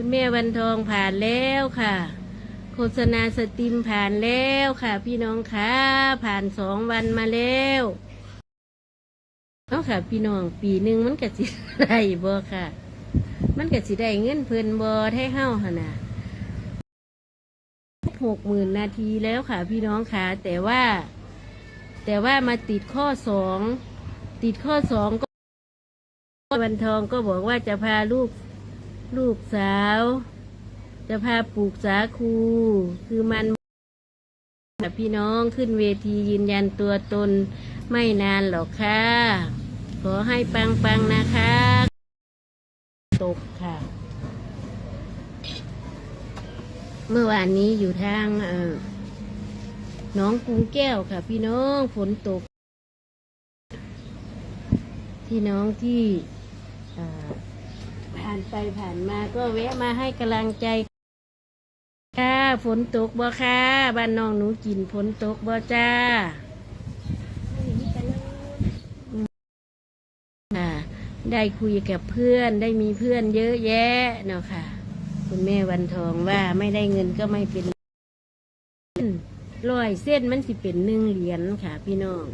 คุณแม่วันทองผ่านแล้วค่ะ โฆษณาสตรีมผ่านแล้วค่ะ พี่น้องคะผ่านสองวันมาแล้วเอาค่ะ พี่น้องปีหนึ่งมันก็สิได้บ่ค่ะ มันก็สิได้เงินเพิ่นบ่แท้เฮาหนนะหกหมื่นนาทีแล้วค่ะ พี่น้องค่ะ แต่ว่า แต่ว่ามาติดข้อสองติดข้อสองก็วันทองก็บอกว่าจะพาลูก ลูกสาว จะพาปลูกสาคู คือมันพี่น้องขึ้นเวทียืนยันตัวตนไม่นานหรอกค่ะ ขอให้ปังปังนะคะ ตกค่ะ เมื่อวานนี้อยู่ทางน้องกุ้งแก้วค่ะ พี่น้องฝนตก พี่น้องที่ ผ่านไปผ่านมาก็แวะมาให้กำลังใจ ค่ะฝนตกบ่ค่ะบ้านน้องหนูกินฝนตกบ่จ้าค่ะได้คุยกับเพื่อนได้มีเพื่อนเยอะแยะเนาะค่ะ คุณแม่วันทองว่าไม่ได้เงินก็ไม่เป็นร้อยเส้นมันสิเป็นหนึ่งเหรียญค่ะ พี่น้อง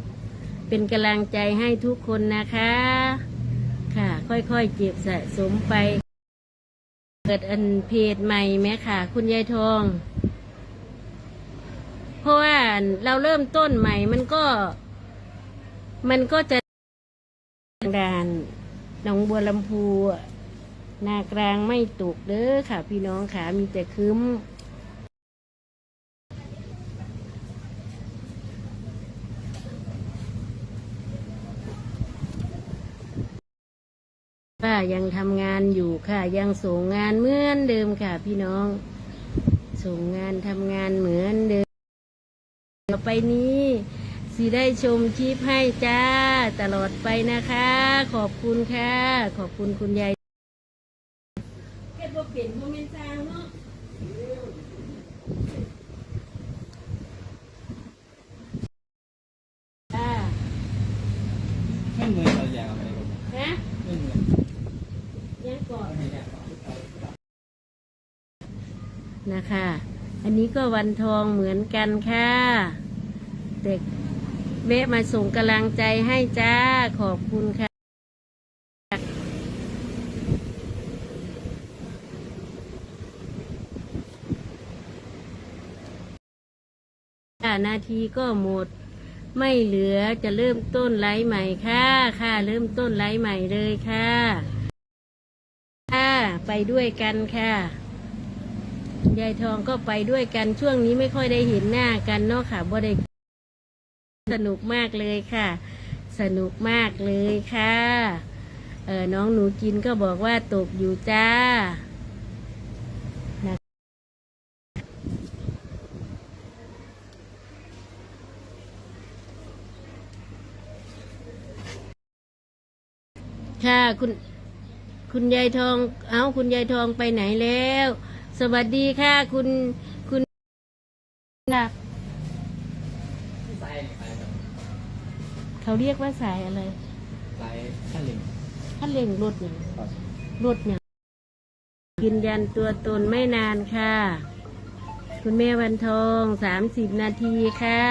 เป็นกำลังใจให้ทุกคนนะคะ ค่อยๆเก็บสะสมไป เกิดอันเพจใหม่ไหมค่ะ คุณยายทอง เพราะว่าเราเริ่มต้นใหม่มันก็ มันก็จะด่านหนองบัวลำพูนากลางไม่ตกเด้อค่ะ พี่น้องค่ะมีแต่คืม ยังทำงานอยู่ค่ะ ยังส่งงานเหมือนเดิมค่ะ พี่น้อง ส่งงานทำงานเหมือนเดิมต่อไปนี้สิได้ชมคลิปให้จ้า ตลอดไปนะคะ ขอบคุณค่ะ ขอบคุณคุณยายเก็บว่เปลี่ยนโมเมนต์ซางเนาะจ้า ไม่เหมือนเราอย่างอะไรกัน ฮะ ไม่เหมือน ยังก่อน ไม่ได้ นะคะ อันนี้ก็วันทองเหมือนกันค่ะ เด็กเวะมาส่งกำลังใจให้จ้า ขอบคุณค่ะนาทีก็หมด ไม่เหลือจะเริ่มต้นไลฟ์ใหม่ค่ะค่ะ เริ่มต้นไลฟ์ใหม่เลยค่ะ ค่ะ ไปด้วยกันค่ะ ยายทองก็ไปด้วยกันช่วงนี้ไม่ค่อยได้เห็นหน้ากันเนาะค่ะบ่ได้สนุกมากเลยค่ะ สนุกมากเลยค่ะเออน้องหนูกินก็บอกว่าตกอยู่จ้าค่ะคุณคุณยายทอง เอาคุณยายทองไปไหนแล้ว สวัสดีค่ะ คุณคุณค่ะสายสายแบบเขาเรียกว่าสายอะไรสายขั้นหนึ่งถ้าเร่งรถเนี่ยครับรถเนี่ยยืนยันตัวตนไม่นานค่ะ คุณแม่วันทองสามสิบนาทีค่ะ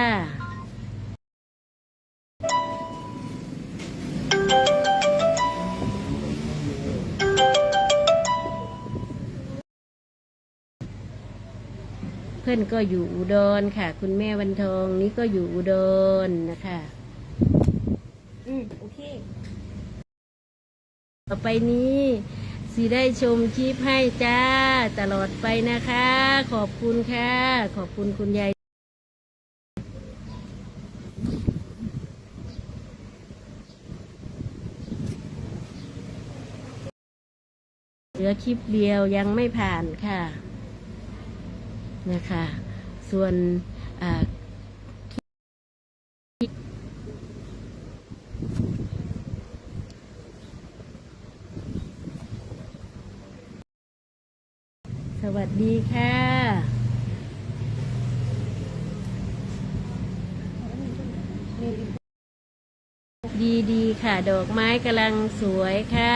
เพื่อนก็อยู่อุดรค่ะ คุณแม่วันทองนี่ก็อยู่อุดรนะคะอืมโอเค ต่อไปนี้สิได้ชมคลิปให้จ้า ตลอดไปนะคะ ขอบคุณค่ะ ขอบคุณคุณยายเหลือคลิปเดียวยังไม่ผ่านค่ะ นะคะ ส่วนสวัสดีค่ะดีดีค่ะ ดอกไม้กำลังสวยค่ะ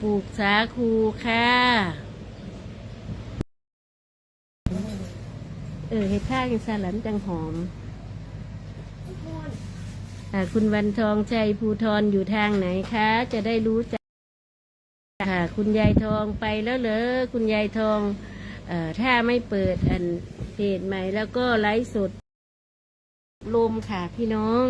ปลูกสาคูค่ะ เออเห็ดท่ายังสลันจังหอมอ่าคุณวันทองชัยภูทรอยู่ทางไหนคะ จะได้รู้จักค่ะ คุณยายทองไปแล้วเหรอคุณยายทองเอ่อถ้าไม่เปิดอันเพจใหม่แล้วก็ไลฟ์สดลมค่ะพี่น้อง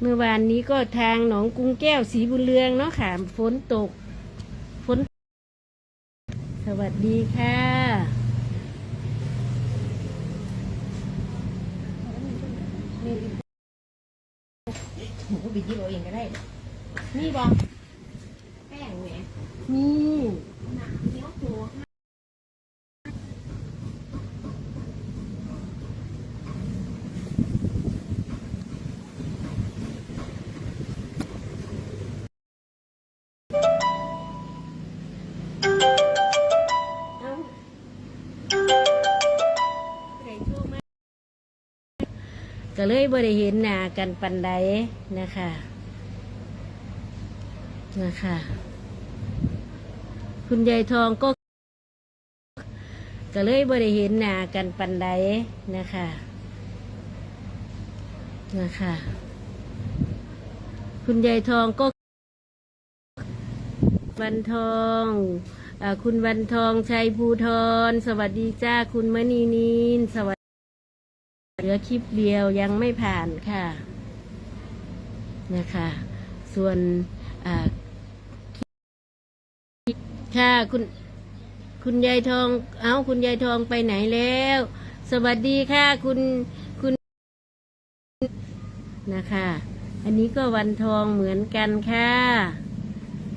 เมื่อวานนี้ก็ทางหนองกุ้งแก้วสีบุญเรืองเนาะค่ะฝนตกฝน สวัสดีค่ะ หนูก็ไปหยิบเอาเองก็ได้ นี่บอแป้งแหมนี่หนักเหนี ก็เลยบ่ได้เห็นหน้ากันปันใดนะคะนะคะ คุณยายทองก็ ก็เลยบ่ได้เห็นหน้ากันปันใดนะคะนะคะ คุณยายทองก็ วันทองอาคุณวันทองชัยภูทร สวัสดีจ้า คุณมณีนินสวัสดี เหลือคลิปเดียวยังไม่ผ่านค่ะนะคะ ส่วนค่ะคุณคุณยายทอง เอ้าคุณยายทองไปไหนแล้ว สวัสดีค่ะคุณคุณนะคะ อันนี้ก็วันทองเหมือนกันค่ะ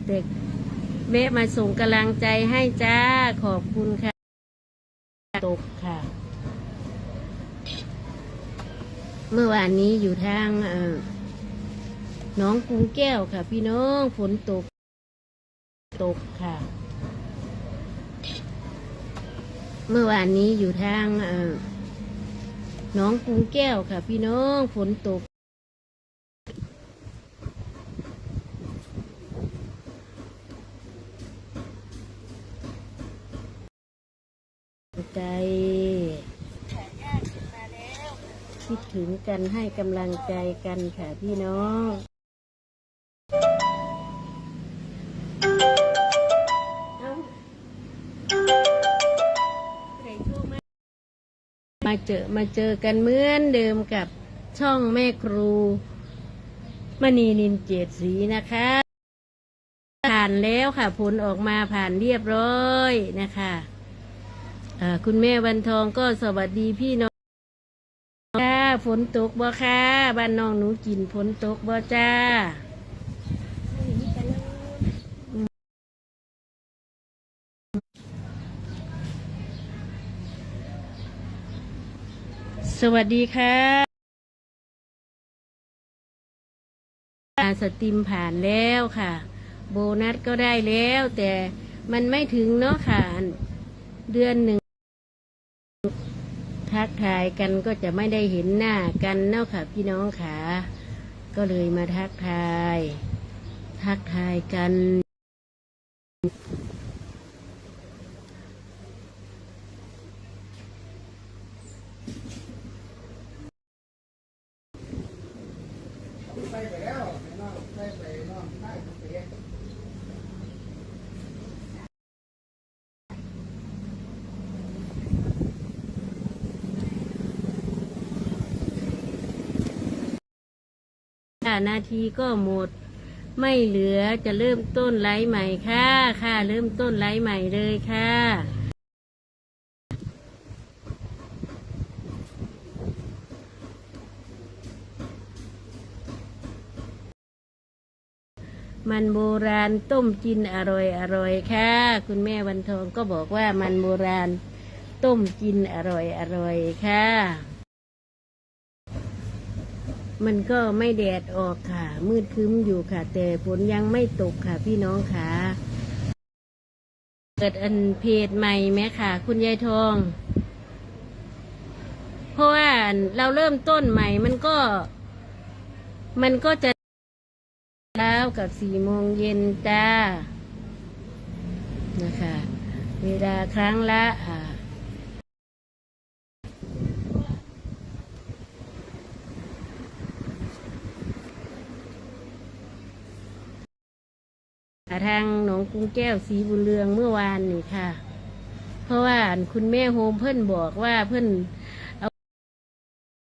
เด็กเวะมาส่งกำลังใจให้จ้าขอบคุณค่ะตกค่ะ เมื่อวานนี้อยู่ทางน้องกรุงแก้วค่ะ พี่น้องฝนตก ตกค่ะ เมื่อวานนี้อยู่ทางน้องกรุงแก้วค่ะ พี่น้องฝนตก ใจคิด ถึงกันให้กำลังใจกันค่ะพี่น้องมาเจอมาเจอกันเหมือนเดิมกับช่องแม่ครูมณีนินเจดสีนะคะ ผ่านแล้วค่ะ ผลออกมาผ่านเรียบร้อยนะคะอ่าคุณแม่วันทองก็สวัสดีพี่น้อง ฝนตกบ่ค่ะบ้านน้องหนูกินฝนตกบ่จ้าสวัสดีค่ะสตรีมผ่านแล้วค่ะ โบนัสก็ได้แล้ว แต่มันไม่ถึงเนาะค่ะ เดือนหนึ่ง ทายกันก็จะไม่ได้เห็นหน้ากันเนาะค่ะพี่น้องค่ะ ก็เลยมาทักทาย ทักทายกัน นาทีก็หมด ไม่เหลือจะเริ่มต้นไลฟ์ใหม่ค่ะค่ะ เริ่มต้นไลฟ์ใหม่เลยค่ะมันโบราณต้มกินอร่อยอร่อยค่ะ คุณแม่วันทองก็บอกว่ามันโบราณต้มกินอร่อยอร่อยค่ะ มันก็ไม่แดดออกค่ะ มืดคึ้มอยู่ค่ะ แต่ฝนยังไม่ตกค่ะพี่น้องค่ะเกิดอันเพจใหม่ไหมค่ะ คุณยายทอง เพราะว่าเราเริ่มต้นใหม่ มันก็ มันก็จะแล้วกับสี่โมงเย็นจ้านะคะ เวลาครั้งละอ่า ทางหนองก รุงแก้วสีบุญเรืองเมื่อวานนี่ค่ะ เพราะว่าคุณแม่โฮมเพิ่นบอกว่าเพิ่น